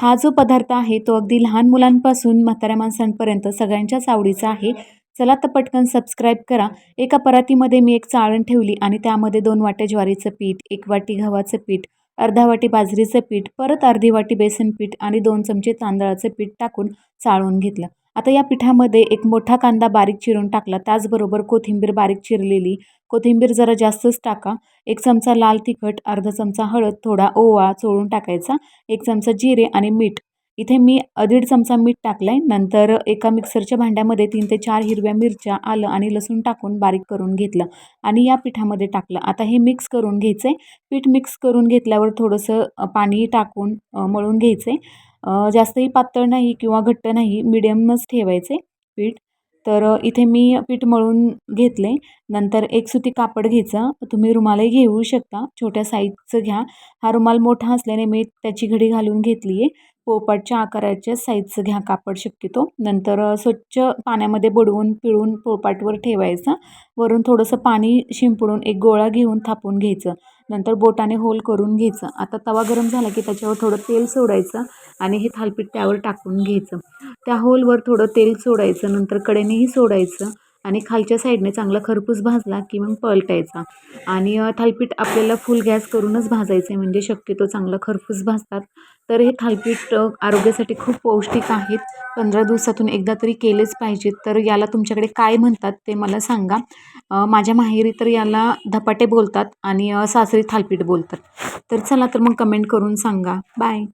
हा जो पदार्थ आहे तो अगदी लहान मुलांपासून म्हाताऱ्या माणसांपर्यंत सगळ्यांच्याच आवडीचा आहे. चला तर पटकन सबस्क्राईब करा. एका परातीमध्ये मी एक चाळण ठेवली आणि त्यामध्ये दोन वाट्या ज्वारीचं पीठ एक वाटी गव्हाचं पीठ अर्धा वाटी बाजरीचं पीठ परत अर्धी वाटी बेसन पीठ आणि दोन चमचे तांदळाचं पीठ टाकून चाळून घेतलं. आता या पिठामध्ये एक मोठा कांदा बारीक चिरून टाकला. त्याचबरोबर कोथिंबीर बारीक चिरलेली. कोथिंबीर जरा जास्तच टाका. एक चमचा लाल तिखट अर्धा चमचा हळद थोडा ओवा चोळून टाकायचा. एक चमचा जिरे आणि मीठ. इथे मी दीड चमचा मीठ टाकलं आहे नंतर एका मिक्सरच्या भांड्यामध्ये तीन ते चार हिरव्या मिरच्या आलं आणि लसूण टाकून बारीक करून घेतलं आणि या पिठामध्ये टाकलं. आता हे मिक्स करून घ्यायचं आहे पीठ मिक्स करून घेतल्यावर थोडंसं पाणी टाकून मळून घ्यायचं आहे जास्तही पातळ नाही किंवा घट्ट नाही मिडियमच ठेवायचे पीठ. तर इथे मी पीठ मळून घेतले. नंतर एक सुती कापड घ्यायचं. तुम्ही रुमालही घेऊ शकता. छोट्या साईजचं घ्या. हा रुमाल मोठा असल्याने मी त्याची घडी घालून घेतली आहे पोपाटच्या आकाराच्या साईजचं घ्या कापड शक्यतो. नंतर स्वच्छ पाण्यामध्ये बुडवून पिळून पोळपाटवर ठेवायचा. वरून थोडंसं पाणी शिंपडून एक गोळा घेऊन थापून घ्यायचं. नंतर बोटाने होल करून घ्यायचं. आता तवा गरम झाला की त्याच्यावर थोडं तेल सोडायचं आणि हे थालपीठ त्यावर टाकून घ्यायचं. त्या होलवर थोडं तेल सोडायचं नंतर कडेनेही सोडायचं. आणि खालच्या साईडने चांगला खरपूस भाजला की मग पलटायचा आणि थालपीठ आपल्याला फुल गॅस करूनच भाजायचं आहे म्हणजे शक्यतो चांगलं खरपूस भाजतात. तर हे थालपीठ आरोग्यासाठी खूप पौष्टिक आहेत. पंधरा दिवसातून एकदा तरी केलेच पाहिजेत. तर याला तुमच्याकडे काय म्हणतात ते मला सांगा. माझ्या माहेरी तर याला धपाटे बोलतात आणि सासरी थालपीठ बोलतात. तर चला तर मग कमेंट करून सांगा. बाय